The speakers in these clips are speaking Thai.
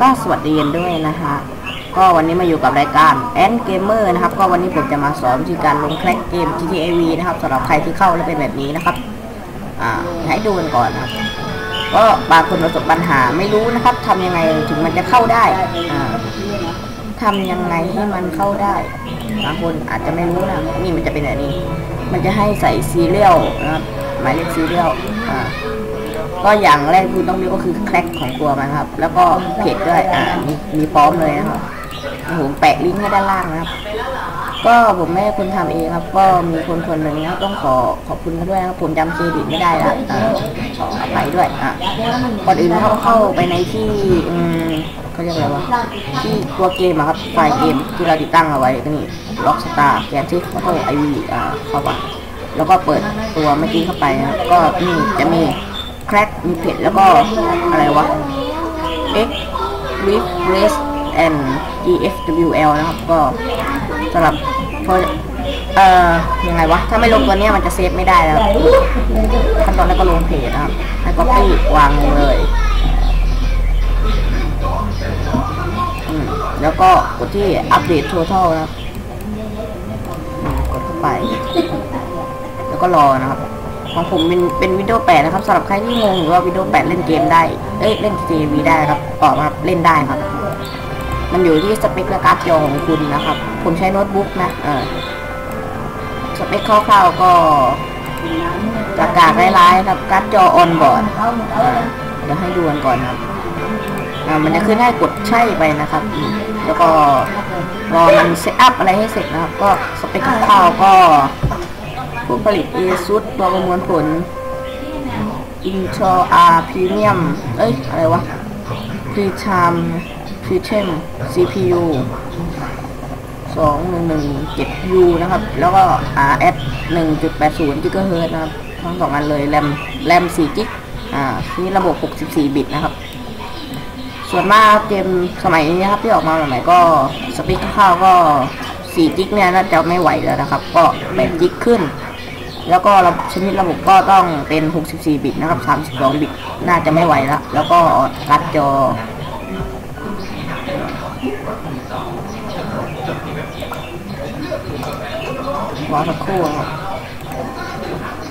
ก็สวัสดีกันด้วยนะฮะก็วันนี้มาอยู่กับรายการแอนเกมเมอร์นะครับ ก็วันนี้ผมจะมาสอนวิธีการลงแคลกเกม GTA V นะครับสำหรับใครที่เข้าแล้วเป็นแบบนี้นะครับ อ่าให้ดูกันก่อนนะครับ ก็บางคนประสบปัญหาไม่รู้นะครับทำยังไงถึงมันจะเข้าได้ อ่าทำยังไงให้มันเข้าได้บางคนอาจจะไม่รู้นะนี่มันจะเป็นแบบนี้ มันจะให้ใส่ซีเรียลนะครับหมายเลขซีเรียลอ่า ก็อย่างแรกคุณต้องรู้ก็คือแคลกของตัวมันครับ แล้วก็เพจด้วยอ่ามีมีพร้อมเลยนะครับผมแปะลิงก์ให้ด้านล่างนะครับ ก็ผมไม่ได้คนทำเองครับ ก็มีคนคนหนึ่งนะต้องขอขอบคุณเขาด้วยครับผมจำเครดิตไม่ได้ละอ่าขออภัยด้วยอะก่อนอื่นเข้าเข้าไปในที่อืมเขาเรียกอะไรวะที่ตัวเกมครับไฟล์เกมที่เราติดตั้งเอาไว้ก็นี่ล็อกสตาร์แกนทิกแล้วก็ไอวีอ่าเข้าไปแล้วก็เปิดตัวเมื่อกี้เข้าไปนะครับก็นี่จะมี แครกมีเพจแล้วก็อะไรวะ X with race and EFWL นะครับ ก็สำหรับพอเอ่อยังไงวะ ถ้าไม่ลงตัวเนี้ยมันจะเซฟไม่ได้แล้วขั้นตอนแรกก็ลงเพจนะครับให้ก๊อปปี้วางลงเลย แล้วก็กดที่อัปเดต total นะครับกดเข้าไป แล้วก็รอนะครับ ของผมเป็นเป็นวิดีโอ8นะครับสำหรับใครที่งงหรือว่าวิดีโอ8เล่นเกมได้ เอ้ยเล่นทีวีได้ครับตอบครับเล่นได้ครับ มันอยู่ที่สเปคและการ์ดจอของคุณนะครับ ผมใช้โน้ตบุ๊กนะเออสเปคคร่าวๆก็กากากร้ายๆครับการ์ดจอออนบอร์ดเดี๋ยวให้ดูกันก่อนครับมันจะขึ้นให้กดใช่ไปนะครับ แล้วก็รอมันเซตอัพอะไรให้เสร็จนะครับ ก็สเปคคร่าวๆก็ ผู้ผลิต ASUS ตัวประมวลผล Intel R Premium เอ้ย อะไรวะ Pre-Time Pre-Tem CPU 2117U นะครับ แล้วก็ RS 1.80 GHz นะครับ ทั้งสองอันเลยแรมแรม4จิกอ่านี่ระบบ 64 บิตนะครับ ส่วนมากเกมสมัยนี้นะครับ ที่ออกมาใหม่ๆก็ สปีกคร่าวก็4จิกเนี่ยน่าจะไม่ไหวแล้วนะครับ ก็8จิกขึ้น แล้วก็ชนิดระบบก็ต้องเป็น 64 บิตนะครับ 32 บิต น่าจะไม่ไหวแล้วแล้วก็ร์ดจอ รอสักครู่ครับ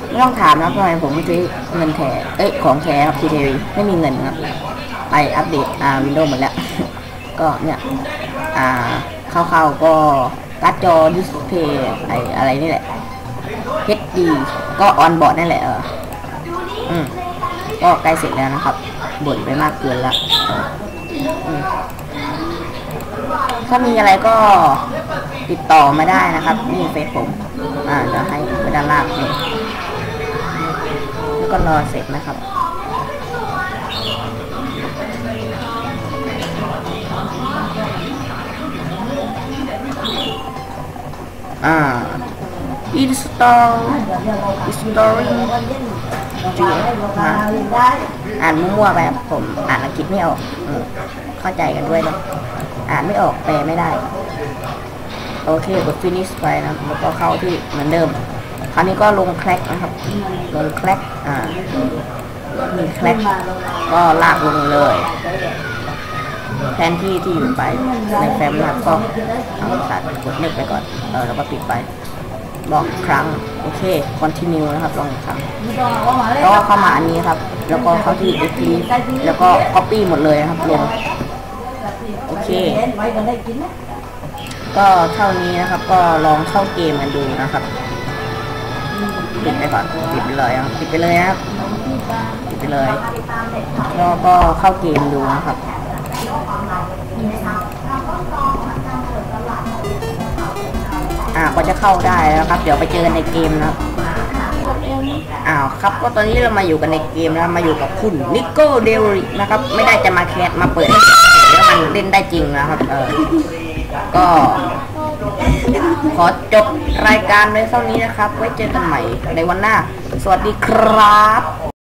ไม่ต้องถามนะทำไมผมไม่ซื้อเงินแถเอ้ย ของแท้ครับทีทีวีไม่มีเงินครับ ไปอัปเดต อ่า วินโดว์หมดแล้ว ก็เนี่ย อ่า เข้าๆก็ร์ดจอดิสเพย์ไออะไรนี่แหละ HD ก็ออนบอร์ดนั่นแหละเอออืมก็ใกล้เสร็จแล้วนะครับบ่นไปมากเกินละถ้ามีอะไรก็ติดต่อมาได้นะครับ นี่เฟซผม อ่าเดี๋ยวให้ไปด้านล่างนี่แล้วก็รอเสร็จนะครับอ่า install installing จีนะอ่านมั่วไปครับผมอ่านอังกฤษไม่ออกเข้าใจกันด้วยนะอ่านไม่ออกแปลไม่ได้ โอเคกด finish ไปนะแล้วก็เข้าที่เหมือนเดิม คราวนี้ก็ลงแคลกนะครับ ลงแคลกอ่ามีแคลกก็ลากลงเลยแทนที่ที่อยู่ไปในแฟ้มนะครับก็เอาตัดกดนึกไปก่อนเออแล้วก็ปิดไป ลองครั้ง โอเค continue นะครับ ลองอีกครั้งแล้วก็เข้ามาอันนี้ครับ แล้วก็เข้าที่ x l i แล้วก็ copy หมดเลยนะครับลงโอเค ก็เท่านี้นะครับ ก็ลองเข้าเกมกันดูนะครับปิดไปก่อนปิดไปเลยครับปิดไปเลยนะครับปิดไปเลยแล้วก็เข้าเกมดูนะครับ จะเข้าได้แล้วครับ เดี๋ยวไปเจอกันในเกมนะครับอ้าวครับก็ตอนนี้เรามาอยู่กันในเกมนะมาอยู่กับคุณนิโก้เดริกนะครับ ไม่ได้จะมาแคสมาเปิดให้แล้วมันเล่นได้จริงนะครับเออก็ขอจบรายการไว้เท่านี้นะครับ ไว้เจอกันใหม่ในวันหน้า สวัสดีครับ